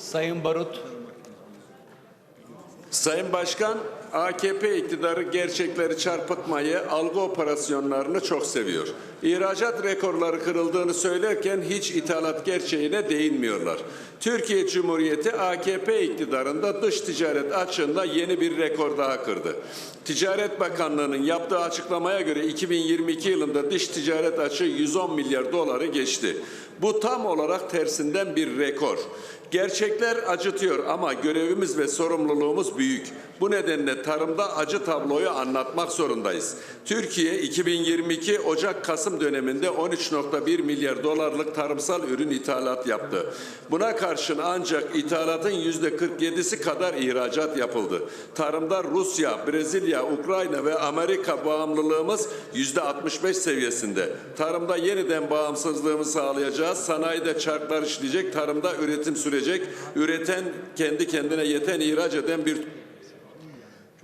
Sayın Barut. Sayın Başkan, AKP iktidarı gerçekleri çarpıtmayı, algı operasyonlarını çok seviyor. İhracat rekorları kırıldığını söylerken hiç ithalat gerçeğine değinmiyorlar. Türkiye Cumhuriyeti AKP iktidarında dış ticaret açığında yeni bir rekor daha kırdı. Ticaret Bakanlığı'nın yaptığı açıklamaya göre 2022 yılında dış ticaret açığı 110 milyar doları geçti. Bu tam olarak tersinden bir rekor. Gerçekler acıtıyor ama görevimiz ve sorumluluğumuz büyük. Bu nedenle tarımda acı tabloyu anlatmak zorundayız. Türkiye 2022 Ocak-Kasım döneminde 13.1 milyar dolarlık tarımsal ürün ithalat yaptı. Buna karşın ancak ithalatın %47'si kadar ihracat yapıldı. Tarımda Rusya, Brezilya, Ukrayna ve Amerika bağımlılığımız %65 seviyesinde. Tarımda yeniden bağımsızlığımızı sağlayacağız. Sanayide çarklar işleyecek, tarımda üretim sürecek. Üreten, kendi kendine yeten, ihraç eden bir